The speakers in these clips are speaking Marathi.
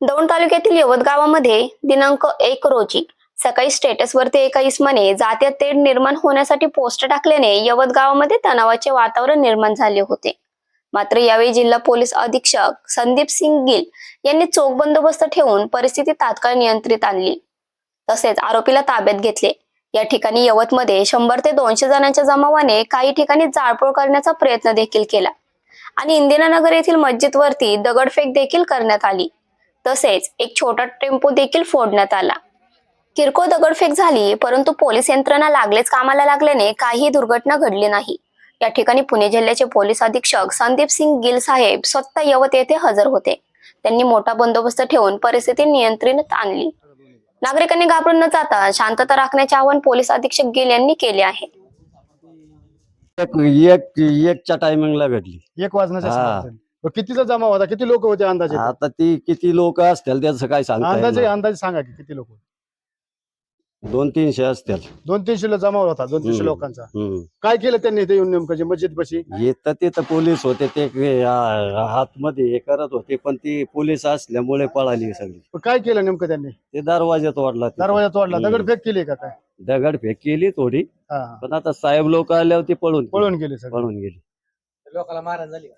दौंड तालुक्यातील यवत गावामध्ये दिनांक एक रोजी सकाळी स्टेटसवरती एका इसमाने जातीय तेढ निर्माण होण्यासाठी पोस्ट टाकल्याने यवत गावामध्ये तणावाचे वातावरण निर्माण झाले होते. मात्र यावेळी जिल्हा पोलीस अधीक्षक संदीप सिंग गिल यांनी चोख बंदोबस्त ठेवून परिस्थिती तात्काळ नियंत्रित आणली. तसेच आरोपीला ताब्यात घेतले. या ठिकाणी यवतमध्ये शंभर ते दोनशे जणांच्या जमावाने काही ठिकाणी जाळपोळ करण्याचा प्रयत्न देखील केला. आणि इंदिरानगर येथील मस्जिदवरती दगडफेक देखील करण्यात आली. तसेच एक छोटा टेम्पो देखील फोडण्यात आला. किरकोळ दगडफेक झाली परंतु पोलीस यंत्रणा लागलेच कामाला लागल्याने काही दुर्घटना घडली नाही. या ठिकाणी पुणे जिल्ह्याचे पोलीस अधीक्षक संदीप सिंग गिल साहेब स्वतः यवत येथे हजर होते. त्यांनी मोठा बंदोबस्त ठेवून परिस्थिती नियंत्रणात आणली. नागरिकांनी घाबरून न जाता शांतता राखण्याचे आवाहन पोलीस अधीक्षक गिल यांनी केले आहे. एक एक एकच्या टायमिंगला घडली एक वाजण्याच्या. मग कितीचा जमा होता? किती लोक होते अंदाजे? आता ती किती लोक असतील त्याचं काय अंदाजे? अंदाजे सांगा की किती लोक दोन तीनशे असतील. दोन तीनशे जमा होता दोन तीनशे हम्म. लोकांचा. हम्म. काय केलं त्यांनी इथे येऊन नेमकं जे मस्जिद पशी? येतं तिथं पोलीस होते ते के- आ- हातमध्ये हे करत होते पण ती पोलीस असल्यामुळे पळाली सगळी. काय केलं नेमकं त्यांनी? ते दरवाजा तोडला तिथं. दरवाजा तोडला हम्म. दगडफेक केली का काय? दगडफेक केली थोडी हा, हा. पण आता साहेब लोक आल्यावर ती पळून पळून गेले. सगळे. पळून गेली. लोकांना मारहाण झाली.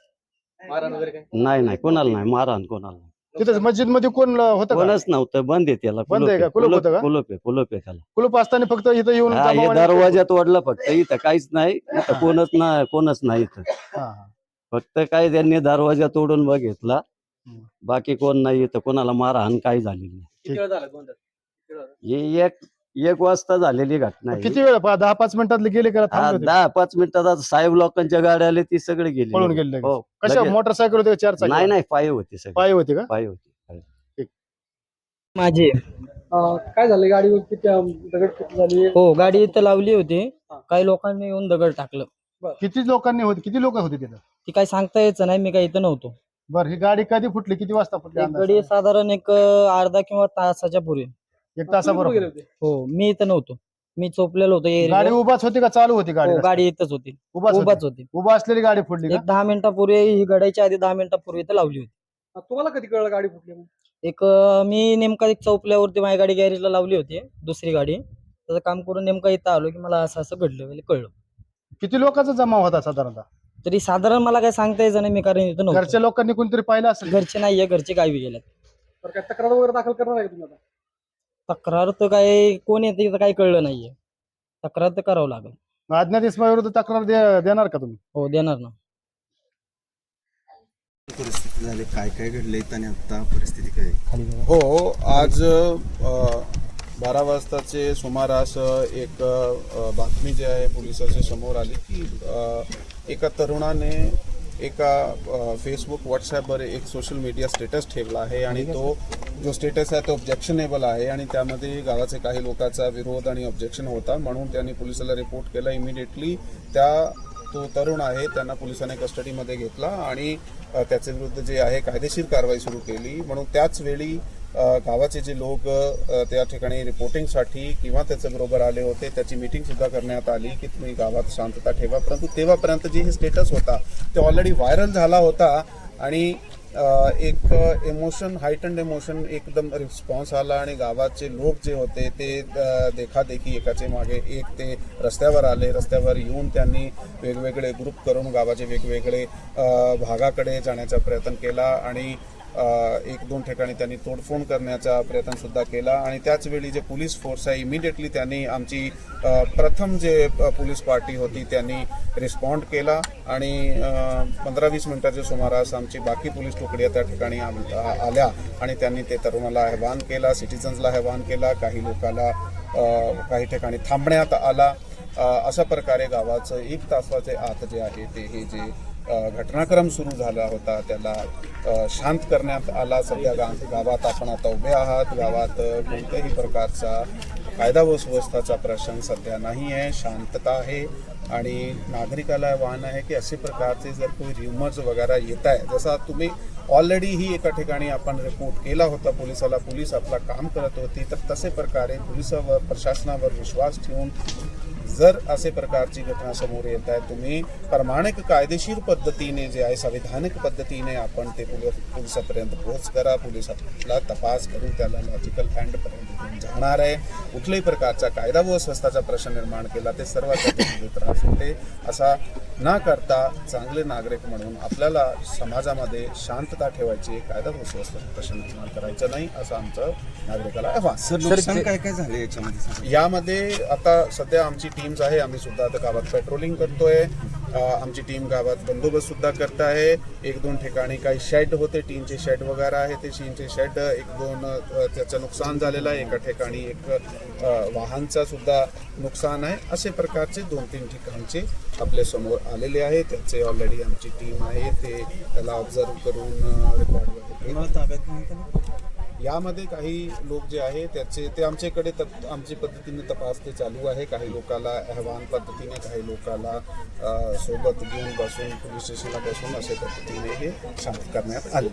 वगैरे काय नाही नाही कोणाला नाही मारहाण कोणाला नाही. तिथं मस्जिदमध्ये कोण होतं का कोणच नव्हतं बंद आहे त्याला बंद आहे का? कुलूप होतं का? कुलूप आहे कुलूप आहे त्याला कुलूप असताना फक्त इथं येऊन हा, हे जमावाने- दरवाजा तोडला फक्त इथं काहीच नाही इथं कोणच नाही कोणच नाही इथं हा, हा. फक्त काय त्यांनी दरवाजा तोडून बघितला हम्म. बाकी कोण नाही इथं कोणाला मारहाण काही झाली नाही किती वेळ झाला गोंधळ किती वेळ झाला? ही एक एक वाजता झालेली घटना आहे. किती वेळ? पा- दहा पाच मिनिटातले गेले का? हा, थांबले होते? दहा पाच मिनिटात आता साहेब लोकांच्या गाड्या आले ती सगळी गेली. पळून गेले लगेच. हो कशा लगेच. मोटरसायकल होते का चार चाकी नाही नाही पाय होती सगळी. पाय होते का? पाय होती. माझी. अं, काय झालं? गाडीवर किती अं, दगडफेक झाली? हो गाडी इथं लावली होती. काही लोकांनी येऊन दगड टाकलं. किती लोकांनी होते किती लोक होते तिथं? ती काही सांगता यायचं नाही मी काही इथं नव्हतो. बरं ही गाडी कधी फुटली? किती वाजता फुटली अंदाजे? गाडी साधारण एक अं, अर्धा किंवा तासाच्या पूर्वी एक तुम्ही तासाबरोबर गेले होते? हो मी इथं नव्हतो. मी चोपलेलो होतो गाडी. उभाच होती का? चालू होती गाडी हो? गाडी इथंच होती. उभाच उभाच होती. होती उभा असलेली गाडी फुटली का? एक दहा मिनिटापूर्वी ही गडायच्या आधी दहा मिनिटापूर्वी इथं लावली होती. तुम्हाला कधी कळलं गाडी फुटली म्हणून? एक अं, मी नेमका एक चौपल्यावरती माझी गाडी गॅरेजला लावली होती दुसरी गाडी. त्याचं काम करून नेमका इथं आलो की मला असं असं घडलं म्हणजे कळलं. किती लोकांचा जमा होता साधारणतः? तरी साधारण मला काही सांगता यायचं नाही मी कारण इथं नव्हतो. घरच्या लोकांनी कोणतरी पाहिलं असेल? घरचे नाहीये घरचे गावी गेल्यात तर काय तक्रार वगैरे दाखल करणार आहे का तुम्ही आता? तक्रार तर काय कोण येते इथं काही कळलं नाहीये. तक्रार तर करावं लागेल. मग अज्ञात विरुद्ध तक्रार दे- देणार का तुम्ही? हो देणार ना. परिस्थिती झाली काय काय घडले आणि आता परिस्थिती काय? आहे? हो आज अ, बारा वाजताचे सुमारास एक अ, बातमी जी आहे पोलिसाच्या समोर आली की अ, एका तरुणाने एका फेसबुक व्हॉट्सॲपवर एक सोशल मीडिया स्टेटस ठेवला आहे आणि तो जो स्टेटस आहे तो ऑब्जेक्शनेबल आहे आणि त्यामध्ये गावाचे काही लोकांचा विरोध आणि ऑब्जेक्शन होता म्हणून त्यांनी पोलिसाला रिपोर्ट केला. इमिडिएटली त्या तो तरुण आहे त्यांना पोलिसांनी कस्टडीमध्ये घेतला आणि अ, त्याच्या विरुद्ध जे आहे कायदेशीर कारवाई सुरू केली. म्हणून त्याच वेळी अ, गावाचे जे लोक त्या ठिकाणी रिपोर्टिंगसाठी किंवा त्याच्याबरोबर आले होते त्याची मीटिंग सुद्धा करण्यात आली की तुम्ही गावात शांतता ठेवा. परंतु तेव्हापर्यंत जे हे स्टेटस होता ते ऑलरेडी व्हायरल झाला होता आणि एक इमोशन हायटंड इमोशन एकदम रिस्पॉन्स आला आणि गावाचे लोक जे होते ते देखादेखी एकाचे मागे एक ते रस्त्यावर आले. रस्त्यावर येऊन त्यांनी वेगवेगळे ग्रुप करून गावाचे वेगवेगळे भागाकडे जाण्याचा प्रयत्न केला आणि एक दोन ठिकाणी त्यांनी तोडफोड करण्याचा प्रयत्न सुद्धा केला आणि त्याचवेळी जे पोलीस फोर्स आहे इमिडिएटली त्यांनी आमची प्रथम जे पोलीस पार्टी होती त्यांनी रिस्पॉन्ड केला आणि पंधरा वीस मिनिटाच्या सुमारास आमची बाकी पोलीस तुकड्या त्या ठिकाणी आल्या आणि त्यांनी ते तरुणाला आवाहन केला सिटिझन्सला आवाहन केला काही लोकाला काही ठिकाणी थांबण्यात आला. अशा प्रकारे गावाचं एक तासाचे आत जे आहे ते हे जे घटनाक्रम सुरू झाला होता. त्याला शांत करण्यात आला. सध्या गा गावात आपण आता उभे आहात. गावात कोणत्याही प्रकारचा कायदा व सुव्यवस्थाचा प्रश्न सध्या नाही आहे शांतता आहे. आणि नागरिकाला आव्हान आहे की असे प्रकारचे जर कोणी रिमर्स वगैरे येत आहे जसा तुम्ही ऑलरेडी ही एका ठिकाणी आपण रिपोर्ट केला होता पोलिसाला पोलीस आपला काम करत होती तर तसे प्रकारे पोलिसावर प्रशासनावर विश्वास ठेवून जर असे प्रकारची घटना समोर येत आहे तुम्ही प्रमाणिक कायदेशीर पद्धतीने जे आहे संविधानिक पद्धतीने आपण ते पोलिसापर्यंत पोहोच करा पोलिसाला तपास करून त्याला लॉजिकल पर्यंत जाणार आहे. कुठल्याही प्रकारचा कायदा व स्वस्थाचा प्रश्न निर्माण केला ते सर्वांसाठी त्रास होते असा न करता चांगले नागरिक म्हणून आपल्याला समाजामध्ये शांतता ठेवायची कायदा व सुव्यवस्थेचा प्रश्न निर्माण करायचा नाही असं आमचं नागरिकाला आव्हान. काय काय झाले याच्यामध्ये? यामध्ये आता सध्या आमची टीम्स आहे आम्ही सुद्धा आता गावात पेट्रोलिंग करतोय. आमची टीम गावात बंदोबस्त सुद्धा करत आहे. एक दोन ठिकाणी काही शेड होते टीनचे शेड वगैरे आहे ते टीनचे शेड एक दोन त्याचं नुकसान झालेलं आहे. एका ठिकाणी एक वाहनचा सुद्धा नुकसान आहे. असे प्रकारचे दोन तीन ठिकाणचे आपल्यासमोर आलेले आहे त्याचे ऑलरेडी आमची टीम आहे. ते त्याला ऑब्झर्व करून रेकॉर्ड वगैरे यामध्ये काही लोक जे आहे त्याचे ते आमच्याकडे तप आमची पद्धतीने तपास ते चालू आहे. काही लोकाला अहवान पद्धतीने काही लोकाला सोबत घेऊन बसून पोलीस स्टेशनला बसून अशा पद्धतीने हे शांत करण्यात आले.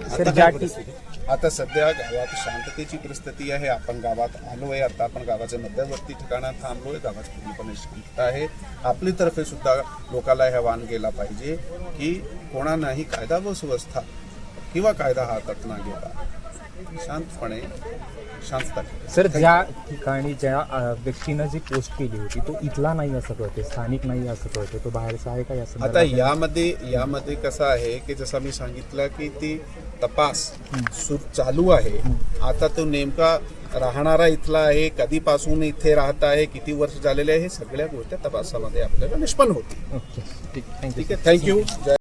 आता सध्या गावात शांततेची परिस्थिती आहे. आपण गावात आलो आहे आता आपण गावाच्या मध्यवर्ती ठिकाणात थांबलो आहे गावात पूर्णपणे शांतता आहे. आपली तर्फे सुद्धा लोकाला आवाहन केला पाहिजे की कोणालाही कायदा व सुव्यवस्था किंवा कायदा हातात न घेता शांतपणे शांतता. सर ज्या ठिकाणी ज्या अ, व्यक्तीनं जी पोस्ट केली होती तो इथला नाही असं कळते स्थानिक नाही असं कळते तो बाहेरचा आहे का या आता? यामध्ये यामध्ये कसं आहे की जसं मी सांगितलं की ती तपास सुर चालू आहे. आता तो नेमका राहणारा इथला आहे कधीपासून इथे राहत आहे किती वर्ष झालेले आहे हे सगळ्या गोष्टी तपासामध्ये आपल्याला निष्पन्न होतील. ओके. ठीक थँक्यू ठीक आहे थँक्यू जय